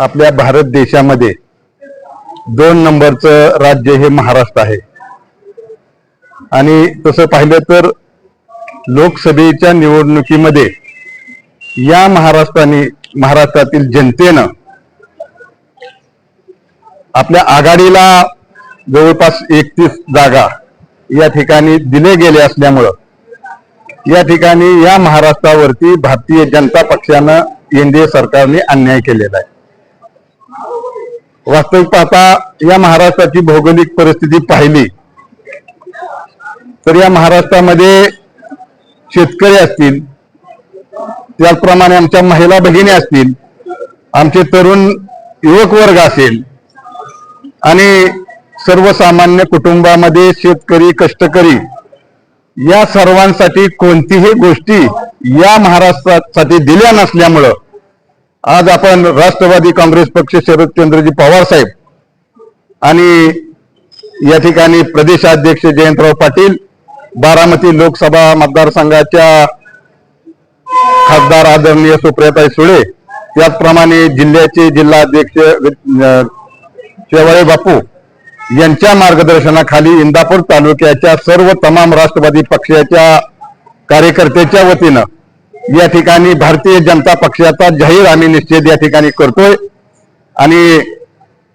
आपल्या भारत देशामध्ये दोन नंबरचं राज्य हे महाराष्ट्र आहे. आणि तसं पाहिलं तर लोकसभेच्या निवडणुकीमध्ये या महाराष्ट्राने महाराष्ट्रातील जनतेनं आपल्या आघाडीला जवळपास एकतीस जागा या ठिकाणी दिले गेले असल्यामुळं या ठिकाणी या महाराष्ट्रावरती भारतीय जनता पक्षानं एनडीए सरकारने अन्याय केलेला आहे. वास्तविक पाहता या महाराष्ट्राची भौगोलिक परिस्थिती पाहिली तर या महाराष्ट्रामध्ये शेतकरी असतील त्याचप्रमाणे आमच्या महिला भगिनी असतील आमचे तरुण युवक वर्ग असेल आणि सर्वसामान्य कुटुंबामध्ये शेतकरी कष्टकरी या सर्वांसाठी कोणतीही गोष्टी या महाराष्ट्रासाठी दिल्या नसल्यामुळं आज आपण राष्ट्रवादी काँग्रेस पक्ष शरदचंद्रजी पवार साहेब आणि या ठिकाणी प्रदेशाध्यक्ष जयंतराव पाटील बारामती लोकसभा मतदारसंघाच्या खासदार आदरणीय सुप्रियाताई सुळे त्याचप्रमाणे जिल्ह्याचे जिल्हाध्यक्ष शेवाळे बापू यांच्या मार्गदर्शनाखाली इंदापूर तालुक्याच्या सर्व तमाम राष्ट्रवादी पक्षाच्या कार्यकर्त्याच्या वतीनं या ठिकाणी भारतीय जनता पक्षाचा जाहीर आम्ही निश्चित या ठिकाणी करतोय. आणि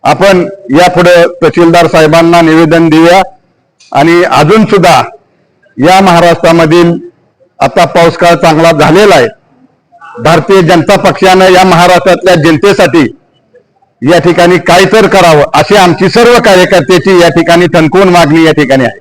आपण यापुढे तहसीलदार साहेबांना निवेदन देऊया. आणि अजून सुद्धा या महाराष्ट्रामधील आता पाऊस काळ चांगला झालेला आहे. भारतीय जनता पक्षानं या महाराष्ट्रातल्या जनतेसाठी या ठिकाणी काय तर करावं अशी आमची सर्व कार्यकर्त्याची या ठिकाणी ठणकवून मागणी या ठिकाणी आहे.